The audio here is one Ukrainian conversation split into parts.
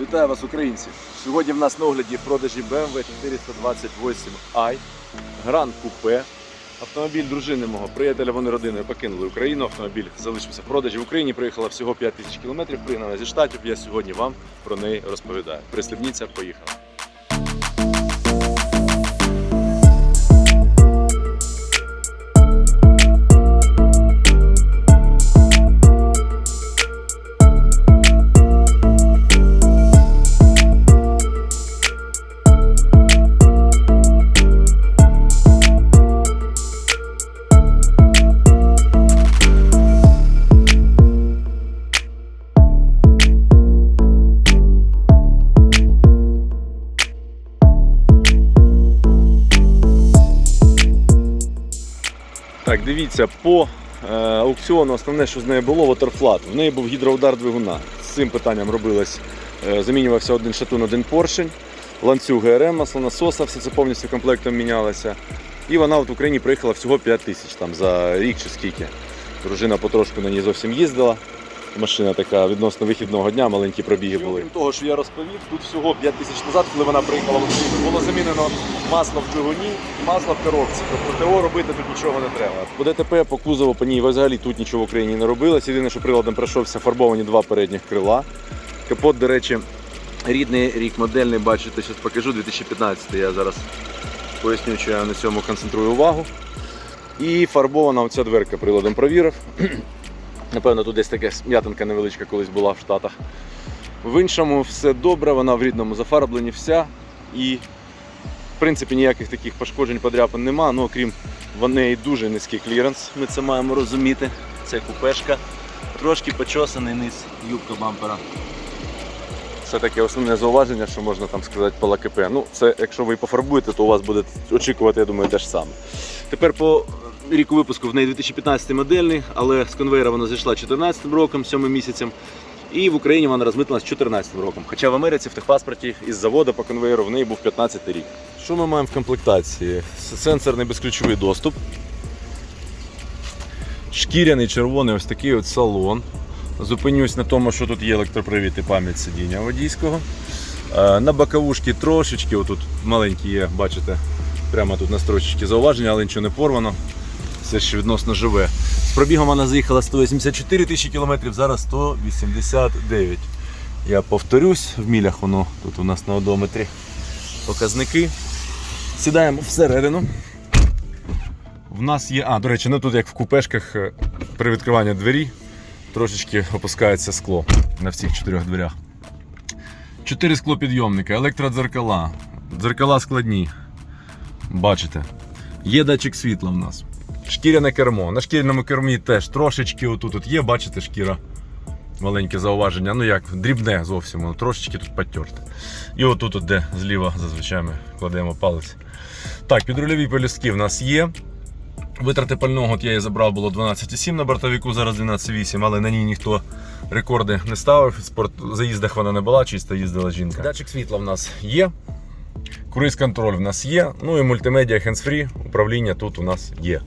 Вітаю вас, українці! Сьогодні в нас на огляді продажі BMW 428i Grand Coupe. Автомобіль дружини мого приятеля, вони родиною покинули Україну. Автомобіль залишився в продажі в Україні. Приїхала всього 5 тисяч кілометрів. Пригнана зі штатів. Я сьогодні вам про неї розповідаю. Прислівніться, поїхали. Так, дивіться, по е, аукціону основне, що з нею було, ватерфлат. В неї був гідроудар двигуна. З цим питанням робилось, е, замінювався один шатун, один поршень, ланцюг ГРМ, маслонасоса, все це повністю комплектом мінялося. І вона от в Україні приїхала всього 5 тисяч там, за рік чи скільки. Дружина потрошку на ній зовсім їздила. Машина така відносно вихідного дня, маленькі пробіги були. Крім того, що я розповів, тут всього 5 тисяч назад, коли вона приїхала в Україну, було замінено масло в двигуні і масло в коробці. Тобто ТО робити тут нічого не треба. По ДТП, по кузову, по ній взагалі тут нічого в Україні не робилось. Єдине, що приладом пройшовся фарбовані два передніх крила. Капот, до речі, рідний рік модельний, бачите, зараз покажу, 2015 я зараз поясню, що я на цьому концентрую увагу. І фарбована оця дверка приладом провірив. Напевно, тут десь така м'ятинка невеличка колись була в Штатах. В іншому все добре, вона в рідному зафарбленні вся. І в принципі ніяких таких пошкоджень, подряпин нема, ну окрім в неї дуже низький кліренс, ми це маємо розуміти. Це купешка. Трошки почосаний низ юбка бампера. Це таке основне зауваження, що можна там сказати по ЛКП. Ну, це якщо ви пофарбуєте, то у вас буде очікувати, я думаю, те ж саме. Тепер по ріку випуску в неї 2015 модельний, але з конвейера вона зайшла 2014 роком, 7 місяцем. І в Україні вона розмитнилась 2014 роком. Хоча в Америці в техпаспорті із заводу по конвейеру в неї був 15 рік. Що ми маємо в комплектації? Сенсорний безключовий доступ. Шкіряний червоний ось такий от салон. Зупинюсь на тому, що тут є електропривід і пам'ять сидіння водійського. Е, На боковушки трошечки, отут маленькі є, бачите, прямо тут на строчечки зауваження, але нічого не порвано. Все ще відносно живе. З пробігом вона заїхала 184 тисячі кілометрів, зараз 189. Я повторюсь, в мілях воно тут у нас на одометрі показники. Сідаємо всередину. В нас є. А, до речі, ну тут як в купешках е, при відкриванні двері трошечки опускається скло на всіх чотирьох дверях. Чотири склопідйомника, електродзеркала, дзеркала складні. Бачите. Є датчик світла в нас. Шкіряне кермо. На шкіряному кермі теж трошечки отут от є, бачите, шкіра. Маленьке зауваження. Ну як, дрібне зовсім, воно трошечки тут потерте. І отут, от, де зліва зазвичай ми кладемо палець. Так, підрульові полюстки в нас є. Витрати пального от я її забрав було 12,7 на бортовіку, зараз 12,8, але на ній ніхто рекорди не ставив. В спорт заїздах вона не була, чисто їздила жінка. Датчик світла в нас є. Круїз контроль в нас є. Ну і мультимедіа hands-free, управління тут у нас є.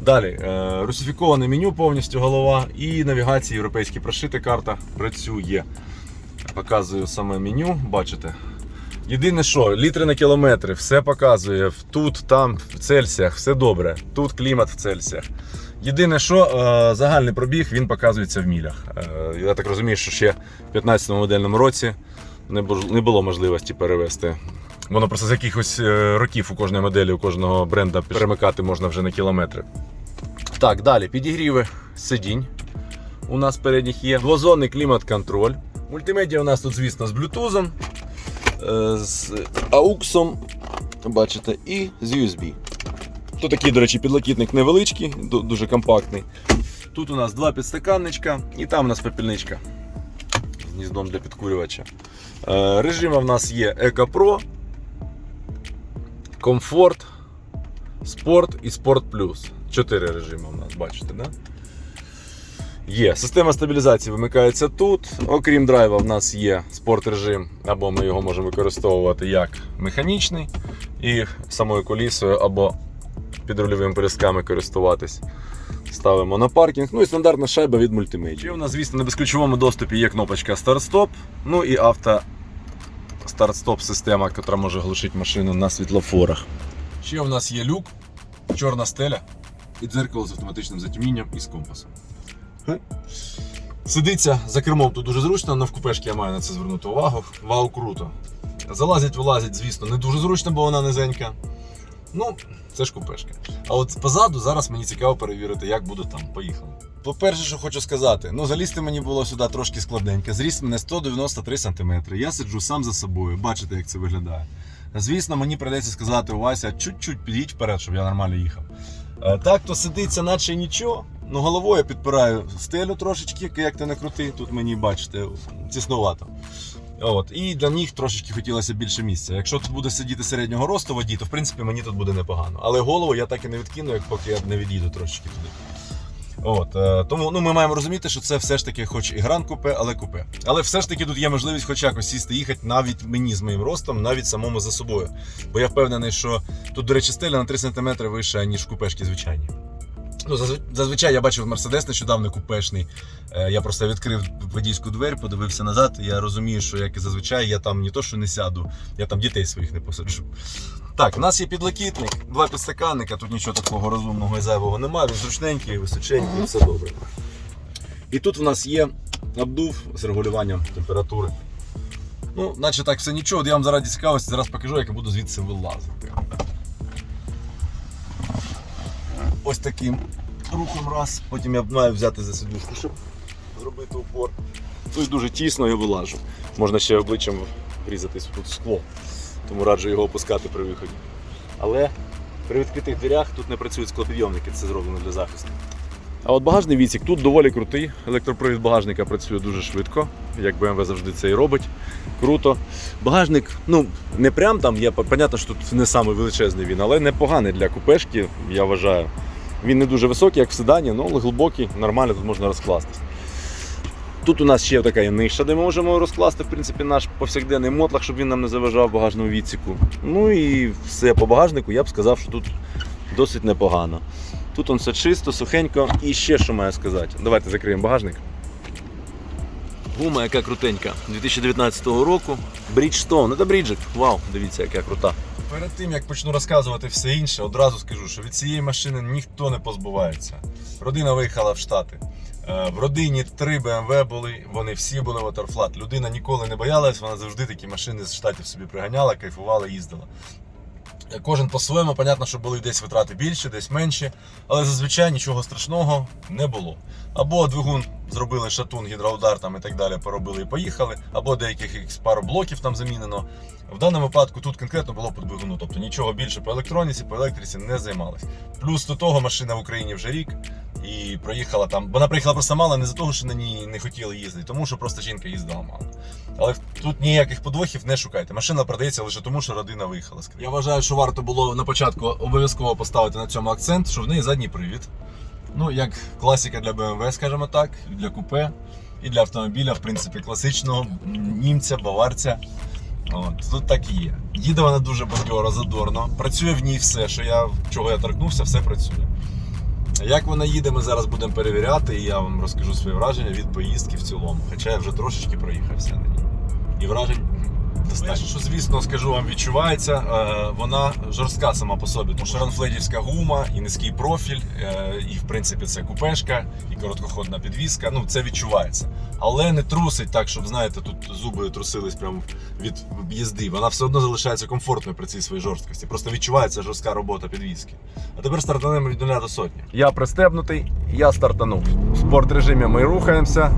Далі, е, русифіковане меню повністю голова і навігація європейські прошити карта працює. Показую саме меню, бачите. Єдине що, літри на кілометри, все показує. Тут, там, в Цельсіях, все добре. Тут клімат в Цельсіях. Єдине, що е, загальний пробіг він показується в мілях. Е, я так розумію, що ще в 15 модельному році не було можливості перевести. Воно просто з якихось е, років у кожної моделі, у кожного бренда перемикати можна вже на кілометри. Так, далі підігріви сидінь. У нас передніх є. Двозонний клімат-контроль. Мультимедіа у нас тут, звісно, з блютузом, е, з AUX, бачите, і з USB. Тут такий, до речі, підлокітник невеличкий, дуже компактний. Тут у нас два підстаканничка і там у нас пепельничка з гніздом для підкурювача. Е, Режими в нас є Eco Pro, Комфорт, Спорт і Спорт Плюс. Чотири режими у нас, бачите, да? Є. Система стабілізації вимикається тут. Окрім драйва, в нас є спорт режим, або ми його можемо використовувати як механічний і самою колісою, або підрульовими полісками користуватись. Ставимо на паркінг. Ну і стандартна шайба від мультимедіа. Ще у нас, звісно, на безключовому доступі є кнопочка старт-стоп, ну і авто старт-стоп система, яка може глушити машину на світлофорах. Ще в нас є люк, чорна стеля і дзеркало з автоматичним затемнінням і з компасом. Сидиться за кермом тут дуже зручно, але в купешки я маю на це звернути увагу. Вау, круто. Залазить, вилазить, звісно, не дуже зручно, бо вона низенька. Ну, це ж купешка. А от позаду зараз мені цікаво перевірити, як буду там. Поїхали. По-перше, що хочу сказати, ну залізти мені було сюди трошки складненько. Зріст мене 193 см. Я сиджу сам за собою. Бачите, як це виглядає. Звісно, мені прийдеться сказати Вася, чуть-чуть під'їдь вперед, щоб я нормально їхав. Е, Так, то сидиться, наче нічого. Ну, головою я підпираю стелю трошечки, як ти не крути. Тут мені, бачите, тіснувато. От. І для них трошечки хотілося більше місця. Якщо тут буде сидіти середнього росту водій, то в принципі мені тут буде непогано. Але голову я так і не відкину, як поки я не від'їду трошечки туди. От, е, тому ну, ми маємо розуміти, що це все ж таки, хоч і гран купе, але купе. Але все ж таки тут є можливість хоч якось сісти їхати навіть мені з моїм ростом, навіть самому за собою. Бо я впевнений, що тут, до речі, стеля на 3 см вища, ніж купешки звичайні. Ну, зазв- зазвичай я бачив Мерседес нещодавно купешний. Е, Я просто відкрив водійську двері, подивився назад. І я розумію, що як і зазвичай я там не то, що не сяду, я там дітей своїх не посаджу. Так, у нас є підлокітник, два підстаканника, тут нічого такого розумного і зайвого немає. Він зручненький, височенький, все добре. І тут в нас є обдув з регулюванням температури. Ну, наче так все нічого. От я вам заради цікавості зараз покажу, як я буду звідси вилазити. Ось таким рухом раз. Потім я маю взяти за сидушку, щоб зробити упор. Тут дуже тісно я вилажу. Можна ще обличчям врізатись тут скло. Тому раджу його опускати при виході. Але при відкритих дверях тут не працюють склопідйомники, це зроблено для захисту. А от багажний відсік тут доволі крутий. Електропривід багажника працює дуже швидко, як BMW завжди це і робить. Круто. Багажник, ну, не прям там, є, понятно, що тут не самий величезний він, але непоганий для купешки, я вважаю. Він не дуже високий, як в седані, ну, але глибокий, нормально тут можна розкластись. Тут у нас ще така є ниша, де ми можемо розкласти в принципі, наш повсякденний мотлах, щоб він нам не заважав в багажному відсіку. Ну і все по багажнику, я б сказав, що тут досить непогано. Тут он все чисто, сухенько. І ще що маю сказати. Давайте закриємо багажник. Гума, яка крутенька, 2019 року. Bridgestone, це Bridget. Вау, дивіться, яка крута. Перед тим як почну розказувати все інше, одразу скажу, що від цієї машини ніхто не позбувається. Родина виїхала в Штати. Е, В родині три BMW були, вони всі були Waterflat. Людина ніколи не боялась, вона завжди такі машини з штатів собі приганяла, кайфувала, їздила. Е, Кожен по-своєму, понятно, що були десь витрати більше, десь менші, але зазвичай нічого страшного не було. Або двигун зробили шатун, гідроудар там і так далі, поробили і поїхали, або деяких пару блоків там замінено. В даному випадку тут конкретно було по двигуну, тобто нічого більше по електроніці, по електриці не займалась. Плюс до того машина в Україні вже рік і проїхала там. Вона приїхала просто мало не за того, що на ній не хотіли їздити, тому що просто жінка їздила мало. Але тут ніяких подвохів не шукайте. Машина продається лише тому, що родина виїхала. Я вважаю, що варто було на початку обов'язково поставити на цьому акцент, що в неї задній привід. Ну, як класика для BMW, скажімо так, для купе і для автомобіля, в принципі, класичного німця, баварця. От, тут так і є. Їде вона дуже бадьоро, задорно. Працює в ній все, що я, чого я торкнувся, все працює. Як вона їде, ми зараз будемо перевіряти, і я вам розкажу свої враження від поїздки в цілому. Хоча я вже трошечки проїхався на ній. І вражень достатньо. Що, звісно, скажу вам, відчувається, е, вона жорстка сама по собі. Тому що ранфледівська гума і низький профіль, е, і в принципі це купешка, і короткоходна підвізка. Ну це відчувається. Але не трусить так, щоб знаєте, тут зуби трусились прямо від їзди. Вона все одно залишається комфортною при цій своїй жорсткості. Просто відчувається жорстка робота підвізки. А тепер стартанемо від 0 до сотні. Я пристебнутий, я стартанув. В спорт режимі ми рухаємося.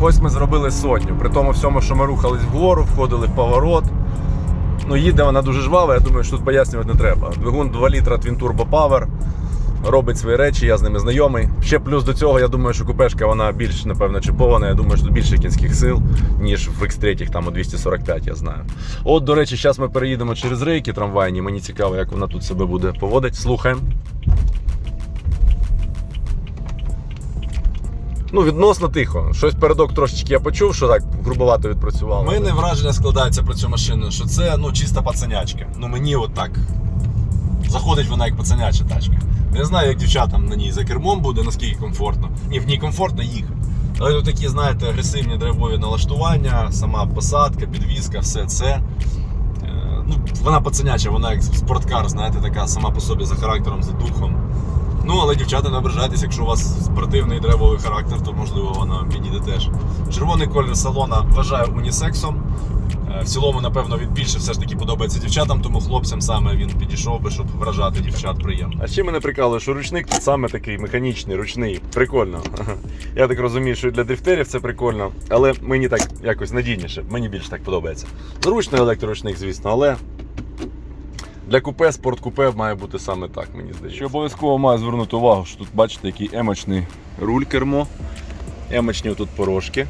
Ось ми зробили сотню. При тому всьому, що ми рухались вгору, входили в поворот. Ну, їде вона дуже жвава, я думаю, що тут пояснювати не треба. Двигун 2 літра Twin Turbo Power. Робить свої речі, я з ними знайомий. Ще плюс до цього, я думаю, що купешка вона більш, напевно, чіпована. Я думаю, що тут більше кінських сил, ніж в X3, там у 245, я знаю. От, до речі, зараз ми переїдемо через рейки трамвайні. Мені цікаво, як вона тут себе буде поводити. Слухаємо. Ну, відносно тихо. Щось передок трошечки я почув, що так грубовато відпрацювало. У мене враження складається про цю машину, що це ну, чиста пацанячка. Ну мені от так. Заходить вона як пацаняча тачка. Не знаю, як дівчатам на ній за кермом буде, наскільки комфортно. Ні, в ній комфортно їхати. Але тут такі, знаєте, агресивні драйвові налаштування, сама посадка, підвізка, все це. Е, Ну, вона пацаняча, вона як спорткар, знаєте, така сама по собі за характером, за духом. Ну, але дівчата не ображайтесь, якщо у вас спортивний драйвовий характер, то можливо вона підійде теж. Червоний колір салона вважаю унісексом. Е, В цілому, напевно, він більше все ж таки подобається дівчатам, тому хлопцям саме він підійшов би, щоб вражати дівчат приємно. А ще мене прикалує, що ручник тут саме такий механічний, ручний. Прикольно. Я так розумію, що для дрифтерів це прикольно, але мені так якось надійніше, мені більше так подобається. Зручний електроручник, звісно, але для купе, спорткупе має бути саме так, мені здається. Що обов'язково маю звернути увагу, що тут бачите, який емочний руль кермо, емочні тут порожки.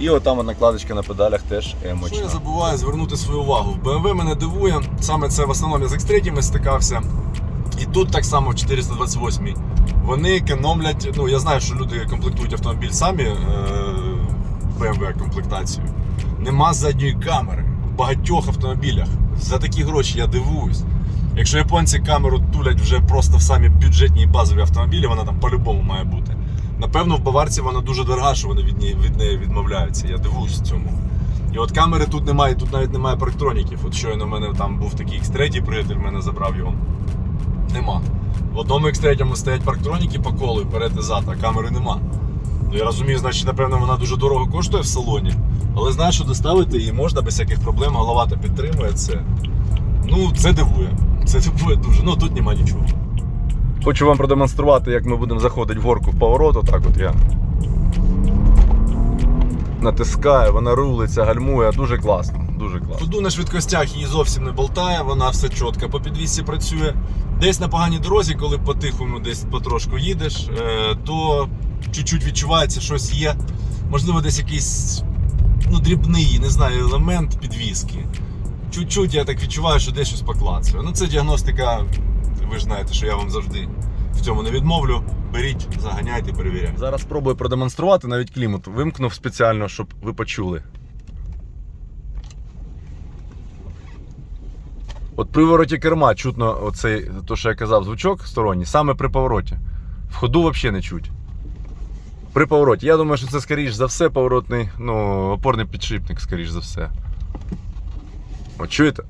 І отам накладочка на педалях теж емочна. Що я забуваю звернути свою увагу. В BMW мене дивує, саме це в основному я з X3 стикався. І тут так само в 428 Вони економлять. Ну, я знаю, що люди комплектують автомобіль самі е, BMW комплектацію. Нема задньої камери в багатьох автомобілях. За такі гроші я дивуюсь. Якщо японці камеру тулять вже просто в самі бюджетні і базові автомобілі, вона там по-любому має бути. Напевно, в баварці вона дуже дорога, що вони від неї, від неї відмовляються. Я дивуюсь цьому. І от камери тут немає, тут навіть немає парктроніків. От щойно в мене там був такий X3 приятель, мене забрав його. Нема. В одному X3 стоять парктроніки по колу і перед і зад, а камери нема. Ну я розумію, значить, напевно, вона дуже дорого коштує в салоні. Але знаю, що доставити її можна без всяких проблем, голова то підтримує це. Ну, це дивує. Це дивує дуже. Ну тут нема нічого. Хочу вам продемонструвати, як ми будемо заходити в горку в поворот. Отак от я натискаю, вона рулиться, гальмує. Дуже класно. Дуже класно. Ходу на швидкостях її зовсім не болтає, вона все чітко по підвісці працює. Десь на поганій дорозі, коли по-тихому десь потрошку їдеш, е, то чуть-чуть відчувається, щось є. Можливо, десь якийсь ну, дрібний, не знаю, елемент підвіски. Чуть-чуть я так відчуваю, що десь щось поклацує. Ну це діагностика, ви ж знаєте, що я вам завжди в цьому не відмовлю. Беріть, заганяйте, перевіряйте. Зараз спробую продемонструвати навіть клімат. Вимкнув спеціально, щоб ви почули. От при вороті керма чутно оцей, то, що я казав, звучок сторонній, саме при повороті. В ходу взагалі не чуть. При повороті. Я думаю, що це скоріш за все поворотний, ну, опорний підшипник, скоріш за все. От чуєте?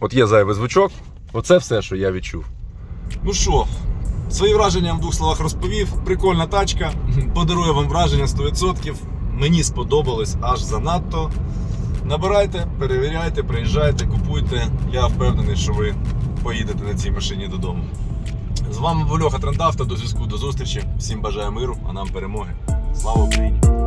От є зайвий звучок. Оце все, що я відчув. Ну що, свої враження в двох словах розповів. Прикольна тачка. Подарує вам враження 100%. Мені сподобалось аж занадто. Набирайте, перевіряйте, приїжджайте, купуйте. Я впевнений, що ви поїдете на цій машині додому. З вами був Льоха Трендавто. До зв'язку, до зустрічі. Всім бажаю миру, а нам перемоги. Слава Україні!